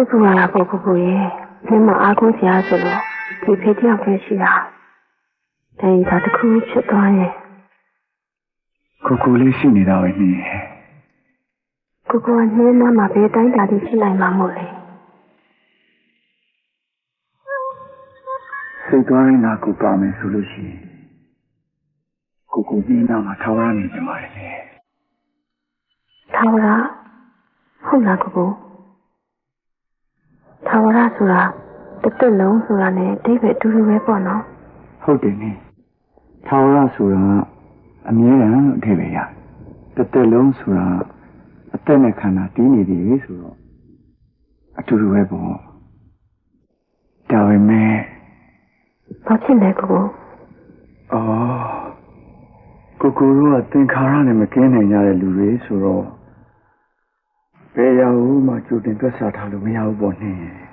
စိတ်ပူရတာပေါ့ကိုကိုရဲ့မျက်မှောက်အားကိုးစရာဆိုလို့ဒီဖေးတယောက်ပဲရှိတာတန်ဒါတစ်ခုဖြစ်သွားရင်ကိုကိုလေးရှိနေတာပဲနေကိုကိုကနှင်းနားမှာဘယ်တိုင်းတာတိဖြစ်နိုင်မှာမို့လဲစိတ်သွားရင်ငါကိုပါမယ်ဆိုလို့ရှိရင်ကိုကိုဒီနာမှာထောက်ရနေကြပါလေထာဝရဟုတ်လားကိုကို ထာဝရဆိုတာတစ်သက်လုံးဆိုတာ ਨੇ အတိတ်ပဲအတူတူပဲပေါ့နော်ဟုတ်တယ်နိထောက်ရဆိုတာအမြဲတမ်းလို့အထင်ပဲရတစ်သက်လုံးဆိုတာအသက်နဲ့ခန္ဓာတည်နေပြီဆိုတော့အတူတူပဲပေါ့ဒါပေမဲ့ဘာဖြစ်လဲကိုကိုအော်ကိုကိုတို့ကသင်္ခါရနဲ့မကင်းနိုင်ကြတဲ့လူတွေဆိုတော့ ဘယ်ရောက်မှကြိုတင်တွက်ဆထားလို့မရဘူးပေါ့နဲ့